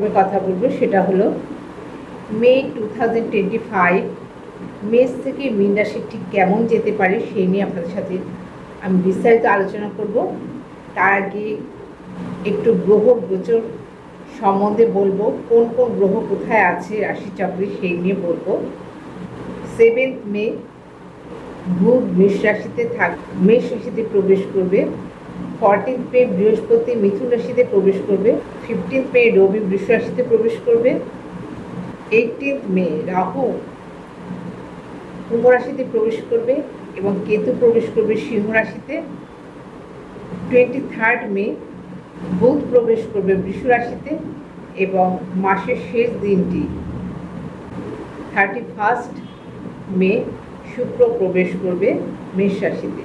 আমি কথা বলব, সেটা হলো May two thousand twenty five mace থেকে মীন রাশি ঠিক কেমন যেতে পারে সেই নিয়ে আপনাদের সাথে আমি বিস্তারিত আলোচনা করব। তার আগে একটু গ্রহ গোচর সম্বন্ধে বলব, কোন কোন গ্রহ কোথায় আছে রাশিচক্রে সেই নিয়ে বলব। সেভেন্থ মে বুধ মেষ রাশিতে থাক, মেষ রাশিতে প্রবেশ করবে। ফরটিন্থ মে বৃহস্পতি মিথুন রাশিতে প্রবেশ করবে ফিফটিন্থ মে রবি বৃষ রাশিতে প্রবেশ করবে এইটিন্থ মে রাহু কুম্ভ রাশিতে প্রবেশ করবে এবং কেতু প্রবেশ করবে সিংহ রাশিতে টোয়েন্টি থার্ড মে বুধ প্রবেশ করবে বৃষ রাশিতে এবং মাসের শেষ দিনটি থার্টি ফার্স্ট মে শুক্র প্রবেশ করবে মেষ রাশিতে।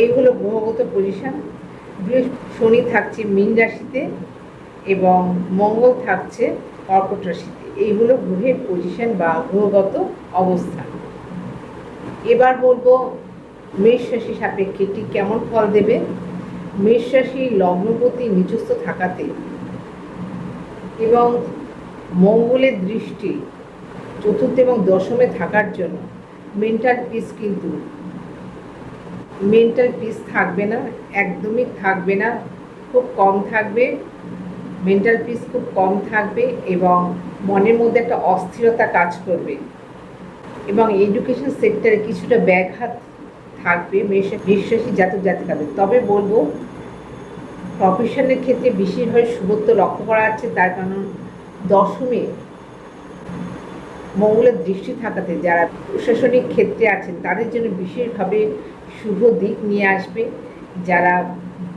এই হলো গ্রহগত পজিশন শনি থাকছে মীন রাশিতে এবং মঙ্গল থাকছে কর্কট রাশিতে। এই হলো গ্রহের পজিশন বা গ্রহগত অবস্থান এবার বলব, মেষ রাশি সাপেক্ষে এটি কেমন ফল দেবে? মেষ রাশি লগ্নপতি নিচস্থ থাকাতে এবং মঙ্গলের দৃষ্টি চতুর্থ এবং দশমে থাকার জন্য মেন্টাল পিস কিন্তু মেন্টাল পিস থাকবে না, একদমই থাকবে না, খুব কম থাকবে মেন্টাল পিস খুব কম থাকবে এবং মনের মধ্যে একটা অস্থিরতা কাজ করবে। এবং এডুকেশন সেক্টরে কিছুটা ব্যাঘাত থাকবে বিশ্বাসী জাতক জাতিকাদের। তবে বলব প্রফেশনের ক্ষেত্রে বিশেষভাবে শুভত্ব লক্ষ্য করা যাচ্ছে তার কারণ দশমে মঙ্গলের দৃষ্টি থাকাতে যারা প্রশাসনিক ক্ষেত্রে আছেন, তাদের জন্য বিশেষভাবে শুভ দিক নিয়ে আসবে। যারা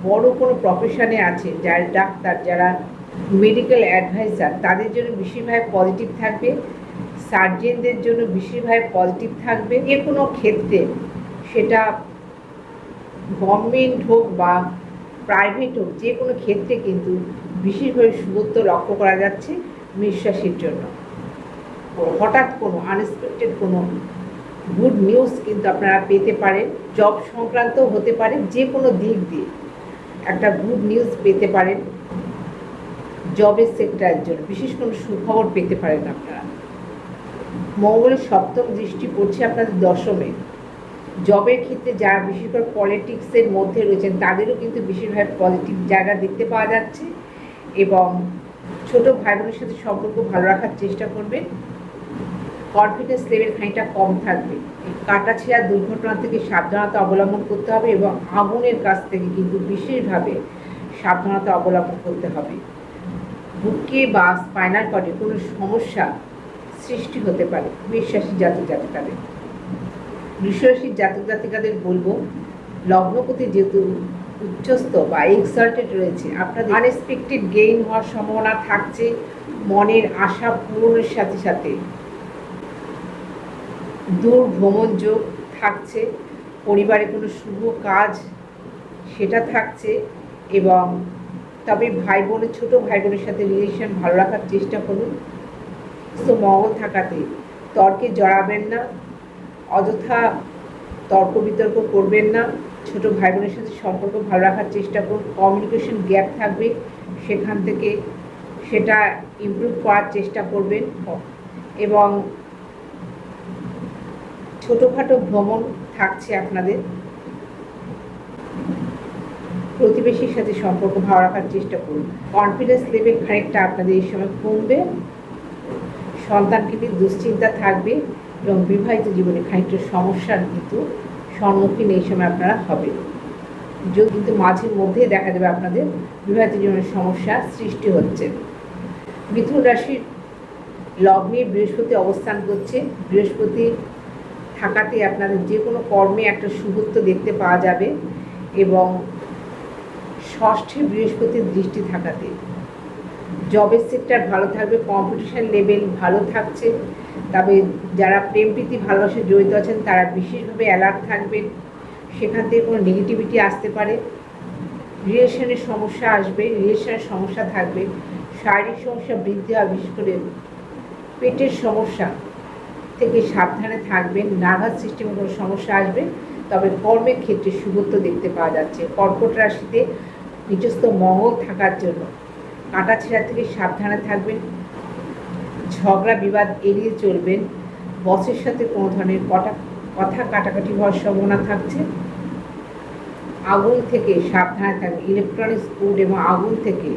বড় কোনো প্রফেশনে আছেন যারা ডাক্তার, যারা মেডিকেল অ্যাডভাইজার তাদের জন্য বিশেষভাবে পজিটিভ থাকবে। সার্জেনদের জন্য বিশেষভাবে পজিটিভ থাকবে। যে কোনো ক্ষেত্রে সেটা গভর্নমেন্ট হোক বা প্রাইভেট হোক, যে কোনো ক্ষেত্রে কিন্তু বিশেষভাবে শুভত্ব লক্ষ্য করা যাচ্ছে বিশ্বাসীর জন্য। হঠাৎ কোনো আনএক্সপেক্টেড কোনো গুড নিউজ কিন্তু আপনারা পেতে পারেন। জব সংক্রান্ত হতে পারে, যে কোনো দিক দিয়ে একটা গুড নিউজ পেতে পারেন জবের সেক্টরের জন্য। বিশেষ কোনো সুখবর পেতে পারেন আপনারা। মঙ্গলের সপ্তম দৃষ্টি পড়ছে আপনাদের দশমে। জবের ক্ষেত্রে যারা বিশেষ করে পলিটিক্সের মধ্যে রয়েছেন, তাদেরও কিন্তু বিশেষভাবে পজিটিভ জায়গা দেখতে পাওয়া যাচ্ছে এবং ছোট ভাই বোনের সাথে সম্পর্ক ভালো রাখার চেষ্টা করবেন। কনফিডেন্স লেভেল খানিকটা কম থাকবে। কাটা ছেঁড়া দুর্ঘটনা থেকে সাবধানতা অবলম্বন করতে হবে এবং আগুনের কাছ থেকে কিন্তু বিশেষভাবে সাবধানতা অবলম্বন করতে হবে। বুকে বা স্পাইনাল কর্ডে কোনো সমস্যা সৃষ্টি হতে পারে। বিশ্বাসী জাতক জাতিকাদের। বৃষরাশির জাতক জাতিকাদের বলব, লগ্নপতি যেহেতু উচ্চস্থ বা এক্সাল্টেড রয়েছে, আপনাদের আনএক্সপেক্টেড গেইন হওয়ার সম্ভাবনা থাকছে। মনের আশা পূরণের সাথে সাথে দূর ভ্রমণ যোগ থাকছে, পরিবারে কোনো শুভ কাজ সেটা থাকছে এবং তবে ভাই বোনের ছোটো ভাই বোনের সাথে রিলেশন ভালো রাখার চেষ্টা করুন। তো মঙ্গল থাকাতে তর্কে জড়াবেন না, অযথা তর্ক বিতর্ক করবেন না, ছোট ভাই বোনের সাথে সম্পর্ক ভালো রাখার চেষ্টা করুন কমিউনিকেশন গ্যাপ থাকবে সেখান থেকে সেটা ইমপ্রুভ করার চেষ্টা করবেন এবং ছোটোখাটো ভ্রমণ থাকছে আপনাদের। প্রতিবেশীর সাথে সম্পর্ক ভালো রাখার চেষ্টা করুন। কনফিডেন্স লেভেল খানিকটা আপনাদের এই সময় কমবে। সন্তানকে নিয়ে দুশ্চিন্তা থাকবে এবং বিবাহিত জীবনে খানিকটা সমস্যার কিন্তু সম্মুখীন এই সময় আপনারা হবে যদি কিন্তু মাঝের মধ্যেই দেখা যাবে আপনাদের বিবাহিত জীবনের সমস্যা সৃষ্টি হচ্ছে। মিথুন রাশির লগ্নে বৃহস্পতি অবস্থান করছে। বৃহস্পতি থাকাতে আপনাদের যে কোনো কর্মে একটা শুভত্ব দেখতে পাওয়া যাবে এবং ষষ্ঠে বৃহস্পতির দৃষ্টি থাকাতে। জবের সেক্টর ভালো থাকবে কম্পিটিশান লেভেল ভালো থাকছে, তবে যারা প্রেম প্রীতি ভালোবাসে, জড়িত আছেন, তারা বিশেষভাবে অ্যালার্ট থাকবেন। সেখান থেকে কোনো নেগেটিভিটি আসতে পারে। রিলেশনের সমস্যা আসবে রিলেশনের সমস্যা থাকবে। শারীরিক সমস্যা বৃদ্ধি হয়, বিশেষ করে পেটের সমস্যা। থেকে সাবধানে থাকবেন, নার্ভাস সিস্টেমে কোনো সমস্যা আসবে, তবে কর্মের ক্ষেত্রে শুভত্ব দেখতে পাওয়া যাচ্ছে। কর্কট রাশিতে নিজস্ব মঙ্গল থাকার জন্য কাটাছেঁড়া থেকে সাবধানে থাকবেন, ঝগড়া বিবাদ এড়িয়ে চলবেন, বসের সাথে কোনো ধরনের কটা কথা কাটাকাটি হওয়ার সম্ভাবনা থাকছে। আগুন থেকে সাবধানে থাকবেন ইলেকট্রনিক্স ফুড এবং আগুন থেকে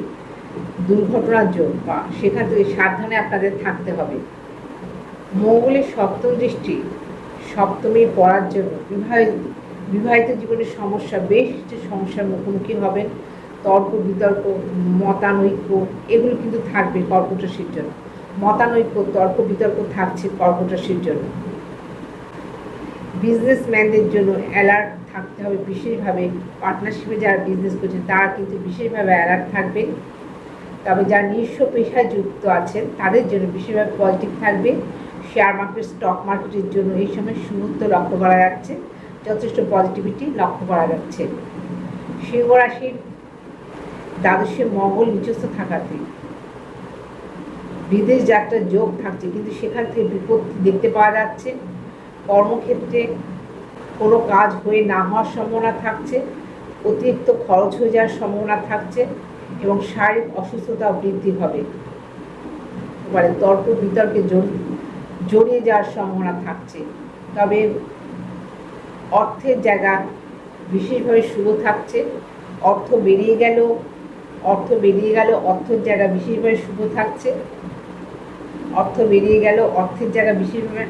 দুর্ঘটনার জন্য বা সেখান থেকে সাবধানে আপনাদের থাকতে হবে। মঙ্গলের সপ্তম দৃষ্টি সপ্তমী পড়ার জন্য। বিবাহিত বিবাহিত জীবনের সমস্যা বেশ কিছু সমস্যার মুখোমুখি হবেন। তর্ক, বিতর্ক, মতানৈক্য, এগুলো কিন্তু থাকবে কর্কট রাশির জন্য। মতানৈক্য, তর্ক, বিতর্ক থাকছে কর্কট রাশির জন্য। বিজনেসম্যানদের জন্য অ্যালার্ট থাকতে হবে বিশেষভাবে। পার্টনারশিপে যারা বিজনেস করছে তারা কিন্তু বিশেষভাবে অ্যালার্ট থাকবে। তবে যারা নিঃস্ব পেশায় যুক্ত আছেন, তাদের জন্য বিশেষভাবে পজিটিভ থাকবে। শেয়ার মার্কেট স্টক মার্কেটের জন্য এই সময় সুমূর্ত লক্ষ্য করা যাচ্ছে। যথেষ্ট পজিটিভিটি লক্ষ্য করা যাচ্ছে। সিংহ রাশির দ্বাদশে মঙ্গল নিচস্থ থাকাতে, বিদেশ যাত্রার যোগ থাকছে, কিন্তু সেখান থেকে বিপত্তি দেখতে পাওয়া যাচ্ছে। কর্মক্ষেত্রে কোনো কাজ হয়ে না হওয়ার সম্ভাবনা থাকছে, অতিরিক্ত খরচ হয়ে যাওয়ার সম্ভাবনা থাকছে এবং শারীরিক অসুস্থতা বৃদ্ধি হবে। এবারে তর্ক বিতর্কে জড়ি- জড়িয়ে যাওয়ার সম্ভাবনা থাকছে। তবে অর্থের জায়গা বিশেষভাবে শুভ থাকছে। অর্থ বেরিয়ে গেল, অর্থ বেরিয়ে গেল, অর্থের জায়গা বিশেষভাবে শুভ থাকছে। অর্থ বেরিয়ে গেল, অর্থের জায়গা বিশেষভাবে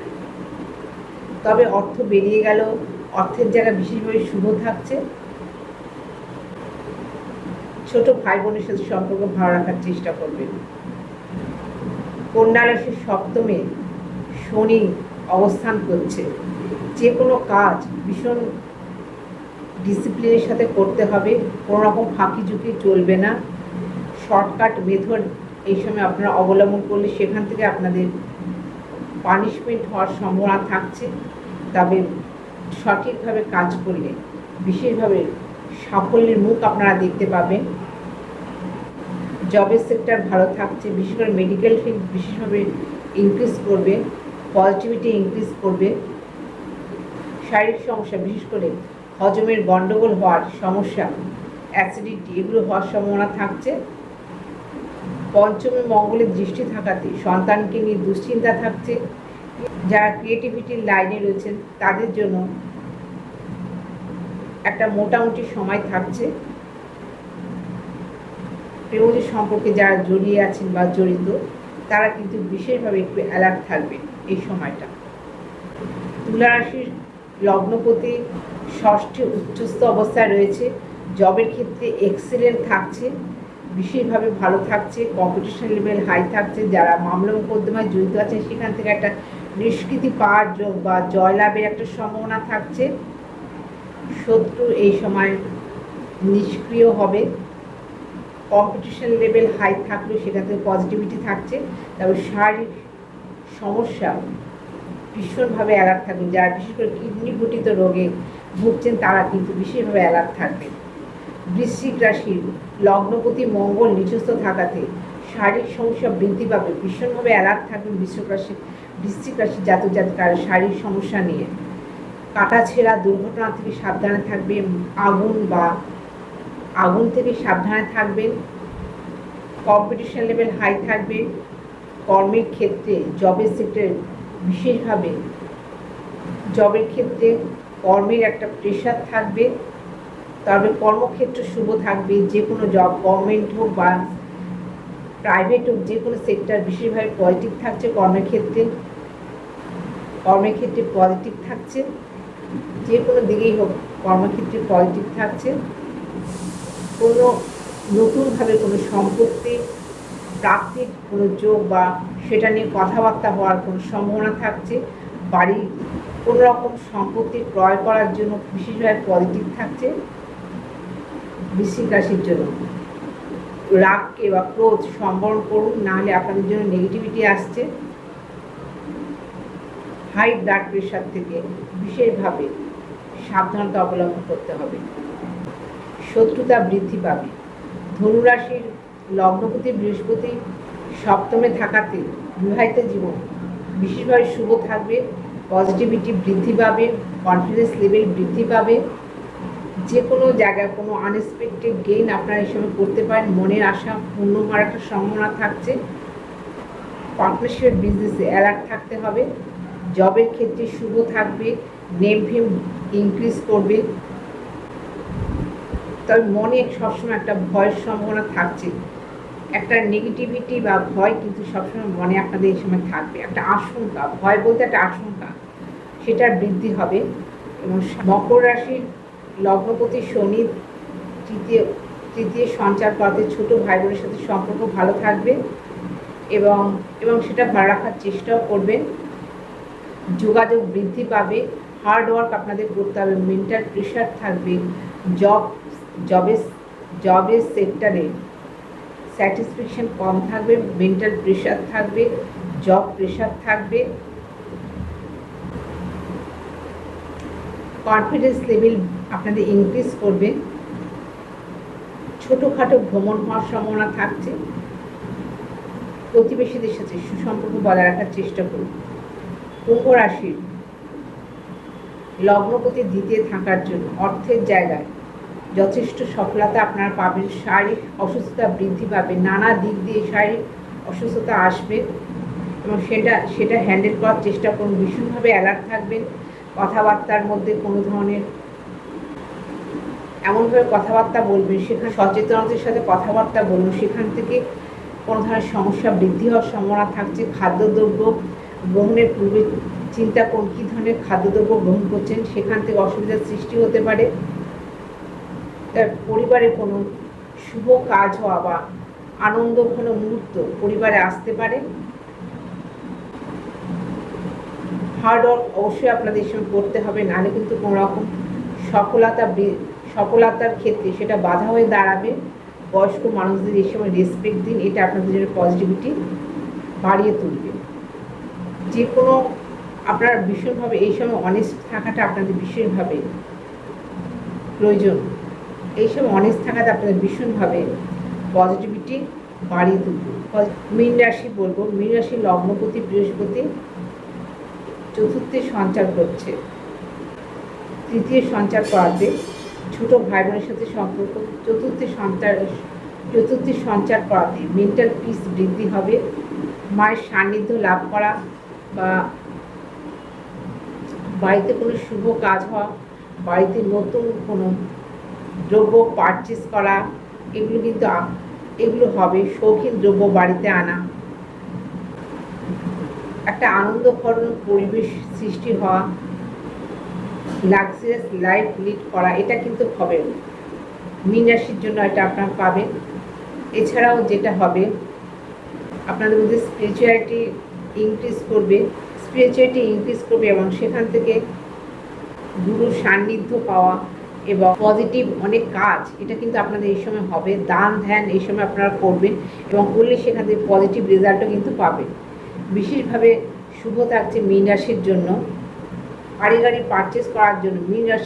তবে অর্থ বেরিয়ে গেল, অর্থের জায়গা বিশেষভাবে শুভ থাকছে। ছোট ভাই বোনের সাথে সম্পর্ক ভালো রাখার চেষ্টা করবেন। কন্যা রাশির সপ্তমে শনি অবস্থান করছে। যে কোনো কাজ ভীষণ ডিসিপ্লিনের সাথে করতে হবে। কোনো রকম ফাঁকি ঝুঁকি চলবে না। শর্টকাট মেথড এই সময় আপনারা অবলম্বন করলে সেখান থেকে আপনাদের পানিশমেন্ট হওয়ার সম্ভাবনা থাকছে। তবে সঠিকভাবে কাজ করলে, বিশেষভাবে সাফল্যের মুখ আপনারা দেখতে পাবেন। জবের সেক্টর ভালো থাকছে বিশেষ করে মেডিকেল ফিল্ড বিশেষভাবে ইনক্রিজ করবে। পজিটিভিটি ইনক্রিজ করবে। শারীরিক সমস্যা, বিশেষ করে হজমের গণ্ডগোল হওয়ার সমস্যা অ্যাসিডিটি এগুলো হওয়ার সম্ভাবনা থাকছে। পঞ্চমী মঙ্গলের দৃষ্টি থাকাতে সন্তানকে নিয়ে দুশ্চিন্তা থাকছে। যারা ক্রিয়েটিভিটির লাইনে রয়েছেন, তাদের জন্য একটা মোটামুটি সময় থাকছে। প্রেমজি সম্পর্কে যারা জড়িয়ে আছেন বা জড়িত, তারা কিন্তু বিশেষভাবে একটু অ্যালার্ট থাকবেন। এই সময়টা। তুলা রাশির লগ্নপতি ষষ্ঠী উচ্চস্থ অবস্থায় রয়েছে। জবের ক্ষেত্রে এক্সিলেন্ট থাকছে, বিশেষভাবে ভালো থাকছে কম্পিটিশন লেভেল হাই থাকছে। যারা মামলা মোকদ্দমায় জড়িত আছেন, সেখান থেকে একটা নিষ্কৃতি পাওয়ার যোগ বা জয়লাভের একটা সম্ভাবনা থাকছে। শত্রু এই সময় নিষ্ক্রিয় হবে। কম্পিটিশন লেভেল হাই থাকলেও সেখান থেকে পজিটিভিটি থাকছে। তবে শারীরিক সমস্যা। ভীষণভাবে অ্যালার্ট থাকবেন যারা বিশেষ করে কিডনি ঘটিত রোগে ভুগছেন, তারা কিন্তু বিশেষভাবে অ্যালার্ট থাকবেন বৃশ্চিক রাশির লগ্নপতি মঙ্গল নিচস্থ থাকাতে শারীরিক সমস্যা বৃদ্ধি পাবে। ভীষণভাবে অ্যালার্ট থাকবেন বৃশ্চিক রাশি বৃশ্চিক রাশির জাতক জাতিকার শারীরিক সমস্যা নিয়ে। কাটা ছেঁড়া দুর্ঘটনা থেকে সাবধানে থাকবে আগুন বা আগুন থেকে সাবধানে থাকবেন। কম্পিটিশন লেভেল হাই থাকবে। কর্মের ক্ষেত্রে জবের সেক্টরে বিশেষভাবে জবের ক্ষেত্রে কর্মের একটা প্রেশার থাকবে। তবে কর্মক্ষেত্র শুভ থাকবে, যে কোনো জব গভর্নমেন্ট হোক বা প্রাইভেট হোক, যে কোনো সেক্টর বিশেষভাবে পজিটিভ থাকছে কর্মের ক্ষেত্রে। কর্মের ক্ষেত্রে পজিটিভ থাকছে, যে কোনো দিকেই হোক, কর্মক্ষেত্রে পজিটিভ থাকছে। কোনো নতুনভাবে কোনো সম্পত্তি প্রাপ্তির কোনো যোগ বা সেটা নিয়ে কথাবার্তা হওয়ার কোনো সম্ভাবনা থাকছে? বাড়ি কোনো রকম সম্পত্তি ক্রয় করার জন্য বিশেষভাবে পজিটিভ থাকছে? বৃশ্চিক রাশির জন্য। রাগকে বা ক্রোধ সম্বরণ করুন নাহলে আপনাদের জন্য নেগেটিভিটি আসছে। হাই ব্লাড প্রেশার থেকে বিশেষভাবে সাবধানতা অবলম্বন করতে হবে। শত্রুতা বৃদ্ধি পাবে। ধনুরাশির লগ্নপতি বৃহস্পতি সপ্তমে থাকাতে বিবাহিত জীবন বিশেষভাবে শুভ থাকবে পজিটিভিটি বৃদ্ধি পাবে কনফিডেন্স লেভেল বৃদ্ধি পাবে। যে কোনো জায়গায় কোনো আনএক্সপেক্টেড গেইন আপনারা এই সময় করতে পারেন। মনের আশা পূর্ণ হওয়ার একটা সম্ভাবনা থাকছে। পার্টনারশিপ বিজনেসে অ্যালার্ট থাকতে হবে। জবের ক্ষেত্রে শুভ থাকবে নেম ফেম ইনক্রিজ করবে। তবে মনে সবসময় একটা ভয়ের সম্ভাবনা থাকছে। একটা নেগেটিভিটি বা ভয় কিন্তু সবসময় মনে আপনাদের এই সময় থাকবে। একটা আশঙ্কা, ভয় বলতে একটা আশঙ্কা সেটার বৃদ্ধি হবে। এবং মকর রাশির লগ্নপতি শনি তৃতীয় তৃতীয় সঞ্চার পথে ছোট ভাই বোনের সাথে সম্পর্ক ভালো থাকবে এবং এবং সেটা ভালো রাখার চেষ্টাও করবেন। যোগাযোগ বৃদ্ধি পাবে হার্ড ওয়ার্ক আপনাদের করতে হবে মেন্টাল প্রেশার থাকবে জব জবের জবের সেক্টরে স্যাটিসফ্যাকশন কম থাকবে, মেন্টাল প্রেশার থাকবে, জব প্রেশার থাকবে। কনফিডেন্স লেভেল আপনাদের ইনক্রিজ করবে। ছোটোখাটো ভ্রমণ হওয়ার সম্ভাবনা থাকছে। প্রতিবেশীদের সাথে সুসম্পর্ক বজায় রাখার চেষ্টা করুন। কুম্ভ রাশির লগ্নপতি দ্বিতীয় থাকার জন্য অর্থের জায়গায় যথেষ্ট সফলতা আপনারা পাবেন। শারীরিক অসুস্থতা বৃদ্ধি পাবে। নানা দিক দিয়ে শারীরিক অসুস্থতা আসবে এবং সেটা সেটা হ্যান্ডেল করার চেষ্টা করুন। ভীষণভাবে অ্যালার্ট থাকবেন। কথাবার্তার মধ্যে কোনো ধরনের এমনভাবে কথাবার্তা বলবেন, সেখানে সচেতনতার সাথে কথাবার্তা বলুন। সেখান থেকে কোনো ধরনের সমস্যা বৃদ্ধি হওয়ার সম্ভাবনা থাকছে। খাদ্যদ্রব্য গ্রহণের পূর্বে চিন্তা করুন, কী ধরনের খাদ্যদ্রব্য গ্রহণ করছেন। সেখান থেকে অসুবিধার সৃষ্টি হতে পারে। তার পরিবারে কোনো শুভ কাজ হওয়া বা আনন্দ কোনো মুহূর্ত পরিবারে আসতে পারে? হার্ড ওয়ার্ক অবশ্যই আপনাদের সময় করতে হবে, নাহলে কিন্তু কোনো রকম সফলতা সফলতার ক্ষেত্রে সেটা বাধা হয়ে দাঁড়াবে। বয়স্ক মানুষদের এই সময় রেসপেক্ট দিন, এটা আপনাদের জন্য পজিটিভিটি বাড়িয়ে তুলবে। যে কোনো আপনার ভীষণভাবে এই সময় অনেস্ট থাকাটা আপনাদের বিশেষভাবে প্রয়োজন। এই সময় অনেস্ট থাকাটা আপনাদের ভীষণভাবে পজিটিভিটি বাড়িয়ে তুলবে। মীন রাশি বলব, মীন রাশি লগ্নপতি বৃহস্পতি চতুর্থে সঞ্চার করছে। তৃতীয় সঞ্চার করাতে ছোট ভাই বোনের সাথে সম্পর্ক, চতুর্থে সঞ্চার চতুর্থে সঞ্চার করাতে মেন্টাল পিস বৃদ্ধি হবে, মায়ের সান্নিধ্য লাভ করা বা বাড়িতে কোনো শুভ কাজ হওয়া, বাড়িতে নতুন কোনো দ্রব্য পারচেস করা, এগুলো কিন্তু এগুলো হবে শৌখিন দ্রব্য বাড়িতে আনা। একটা আনন্দঘন পরিবেশ সৃষ্টি হওয়া লাক্সারিয়াস লাইফ লিড করা, এটা কিন্তু হবে। মীন রাশির জন্য এটা আপনারা পাবেন। এছাড়াও যেটা হবে, আপনাদের মধ্যে স্পিরিচুয়ালিটি ইনক্রিজ করবে স্পিরিচুয়ালিটি ইনক্রিজ করবে এবং সেখান থেকে গুরুর সান্নিধ্য পাওয়া এবং পজিটিভ অনেক কাজ, এটা কিন্তু আপনাদের এই সময় হবে। দান, ধ্যান এই সময় আপনারা করবেন এবং করলে সেখান থেকে পজিটিভ রেজাল্টও কিন্তু পাবেন। বিশেষভাবে শুভ থাকছে মীন রাশির জন্য। গাড়ি পারচেস করার জন্য মীন রাশি